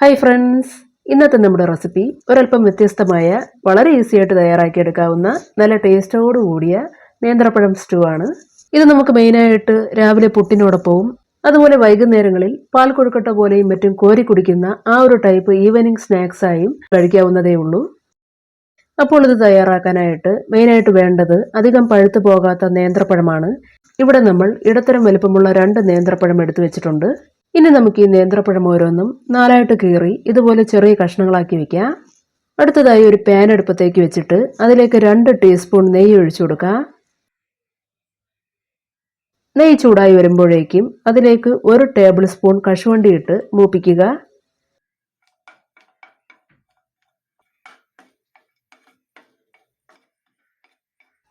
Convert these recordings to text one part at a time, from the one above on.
Hi friends ഇന്നത്തെ നമ്മുടെ recipe ഒരല്പം വ്യത്യസ്തമായ വളരെ ഈസി ആയിട്ട് തയ്യാറാക്കിയെടുക്കാവുന്ന നല്ല ടേസ്റ്റോട് കൂടിയ നേന്ത്രപ്പഴം സ്റ്റൂ ആണ്. ഇത് നമുക്ക് മെയിനായിട്ട് രാവിലെ പുട്ടിനോടൊപ്പവും അതുപോലെ വൈകുന്നേരങ്ങളിൽ പാൽ കൊഴുക്കട്ട പോലെയും മറ്റും കോരി കുടിക്കുന്ന ആ ഒരു ടൈപ്പ് ഈവനിങ് സ്നാക്സായും കഴിക്കാവുന്നതേ ഉള്ളൂ. അപ്പോൾ ഇത് തയ്യാറാക്കാനായിട്ട് മെയിനായിട്ട് വേണ്ടത് അധികം പഴുത്തു പോകാത്ത നേന്ത്രപ്പഴമാണ്. ഇവിടെ നമ്മൾ ഇടത്തരം വലുപ്പമുള്ള രണ്ട് നേന്ത്രപ്പഴം എടുത്തു വെച്ചിട്ടുണ്ട്. ഇനി നമുക്ക് ഈ നേന്ത്രപ്പഴം ഓരോന്നും നാലായിട്ട് കീറി ഇതുപോലെ ചെറിയ കഷ്ണങ്ങളാക്കി വെക്കാം അടുത്തതായി ഒരു പാൻ അടുപ്പത്തേക്ക് വെച്ചിട്ട് അതിലേക്ക് രണ്ട് ടീസ്പൂൺ നെയ്യ് ഒഴിച്ചു കൊടുക്കുക. നെയ്യ് ചൂടായി വരുമ്പോഴേക്കും അതിലേക്ക് ഒരു ടേബിൾ സ്പൂൺ കശുവണ്ടി ഇട്ട് മൂപ്പിക്കുക.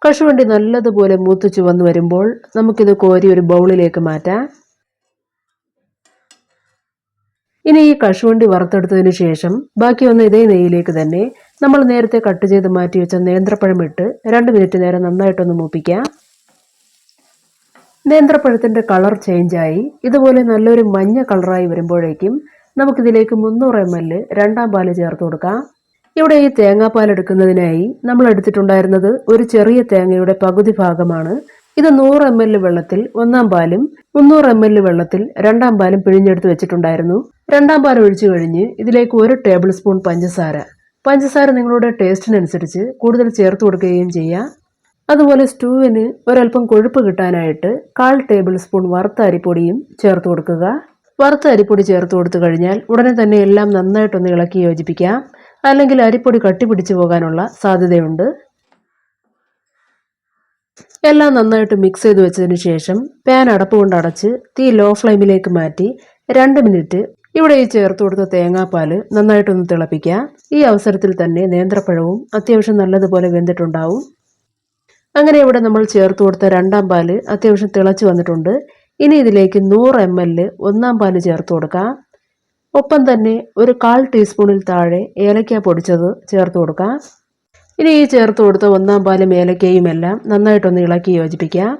കശുവണ്ടി നല്ലതുപോലെ മൂത്ത് ചുവന്ന് വരുമ്പോൾ നമുക്കിത് കോരി ഒരു ബൗളിലേക്ക് മാറ്റാം. ഇനി ഈ കശുവണ്ടി വറുത്തെടുത്തതിനു ശേഷം ബാക്കി വന്ന ഇതേ നെയ്യിലേക്ക് തന്നെ നമ്മൾ നേരത്തെ കട്ട് ചെയ്ത് മാറ്റി വെച്ച നേന്ത്രപ്പഴം ഇട്ട് രണ്ട് മിനിറ്റ് നേരം നന്നായിട്ടൊന്ന് മൂപ്പിക്കാം. നേന്ത്രപ്പഴത്തിന്റെ കളർ ചേഞ്ചായി ഇതുപോലെ നല്ലൊരു മഞ്ഞ കളറായി വരുമ്പോഴേക്കും നമുക്കിതിലേക്ക് മുന്നൂറ് എം എൽ രണ്ടാം പാൽ ചേർത്ത് കൊടുക്കാം. ഇവിടെ ഈ തേങ്ങാപ്പാൽ എടുക്കുന്നതിനായി നമ്മൾ എടുത്തിട്ടുണ്ടായിരുന്നത് ഒരു ചെറിയ തേങ്ങയുടെ പകുതി ഭാഗമാണ്. ഇത് നൂറ് എം എൽ വെള്ളത്തിൽ ഒന്നാം പാലും മുന്നൂറ് എം എൽ വെള്ളത്തിൽ രണ്ടാം പാലും പിഴിഞ്ഞെടുത്ത് വെച്ചിട്ടുണ്ടായിരുന്നു. രണ്ടാം പാൽ ഒഴിച്ചു കഴിഞ്ഞ് ഇതിലേക്ക് ഒരു ടേബിൾ സ്പൂൺ പഞ്ചസാര. പഞ്ചസാര നിങ്ങളുടെ ടേസ്റ്റിനനുസരിച്ച് കൂടുതൽ ചേർത്ത് കൊടുക്കുകയും ചെയ്യാം. അതുപോലെ സ്റ്റൂവിന് ഒരൽപ്പം കൊഴുപ്പ് കിട്ടാനായിട്ട് കാൽ ടേബിൾ സ്പൂൺ വറുത്ത അരിപ്പൊടിയും ചേർത്ത് കൊടുക്കുക. വറുത്ത അരിപ്പൊടി ചേർത്ത് കൊടുത്തു കഴിഞ്ഞാൽ ഉടനെ തന്നെ എല്ലാം നന്നായിട്ടൊന്ന് ഇളക്കി യോജിപ്പിക്കാം. അല്ലെങ്കിൽ അരിപ്പൊടി കട്ടിപിടിച്ചു പോകാനുള്ള സാധ്യതയുണ്ട്. എല്ലാം നന്നായിട്ട് മിക്സ് ചെയ്ത് വെച്ചതിന് ശേഷം പാൻ അടപ്പ് കൊണ്ട് അടച്ച് തീ ലോ ഫ്ലെയിമിലേക്ക് മാറ്റി രണ്ട് മിനിറ്റ് ഇവിടെ ഈ ചേർത്ത് കൊടുത്ത തേങ്ങാപ്പാൽ നന്നായിട്ടൊന്ന് തിളപ്പിക്കുക. ഈ അവസരത്തിൽ തന്നെ നേന്ത്രപ്പഴവും അത്യാവശ്യം നല്ലതുപോലെ വെന്തിട്ടുണ്ടാവും. അങ്ങനെ ഇവിടെ നമ്മൾ ചേർത്ത് കൊടുത്ത രണ്ടാം പാൽ അത്യാവശ്യം തിളച്ച് വന്നിട്ടുണ്ട്. ഇനി ഇതിലേക്ക് നൂറ് എം എൽ ഒന്നാം പാൽ ചേർത്ത് കൊടുക്കാം. ഒപ്പം തന്നെ ഒരു കാൽ ടീസ്പൂണിൽ താഴെ ഏലക്ക പൊടിച്ചത് ചേർത്ത് കൊടുക്കാം. ഇനി ഈ ചേർത്ത് കൊടുത്ത ഒന്നാം പാലും ഏലക്കയും എല്ലാം നന്നായിട്ടൊന്ന് ഇളക്കി യോജിപ്പിക്കാം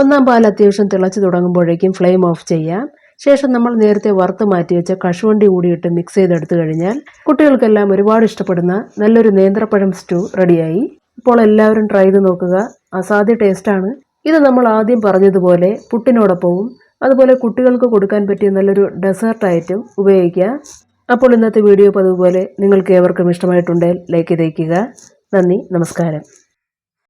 ഒന്നാം പാൽ അത്യാവശ്യം തിളച്ച് തുടങ്ങുമ്പോഴേക്കും ഫ്ലെയിം ഓഫ് ചെയ്യാം. ശേഷം നമ്മൾ നേരത്തെ വറുത്ത് മാറ്റി വെച്ച കശുവണ്ടി കൂടിയിട്ട് മിക്സ് ചെയ്തെടുത്തു കഴിഞ്ഞാൽ കുട്ടികൾക്കെല്ലാം ഒരുപാട് ഇഷ്ടപ്പെടുന്ന നല്ലൊരു നേന്ത്രപ്പഴം സ്റ്റൂ റെഡിയായി. ഇപ്പോൾ എല്ലാവരും ട്രൈ ചെയ്ത് നോക്കുക. അസാധ്യ ടേസ്റ്റാണ് ഇത് നമ്മൾ ആദ്യം പറഞ്ഞതുപോലെ പുട്ടിനോടൊപ്പവും അതുപോലെ കുട്ടികൾക്ക് കൊടുക്കാൻ പറ്റിയ നല്ലൊരു ഡെസേർട്ടായിട്ടും ഉപയോഗിക്കുക. അപ്പോൾ ഇന്നത്തെ വീഡിയോ പതുപോലെ നിങ്ങൾക്ക് ഏവർക്കും ഇഷ്ടമായിട്ടുണ്ടെങ്കിൽ ലൈക്ക് ചെയ്തേക്കുക. നന്ദി നമസ്കാരം.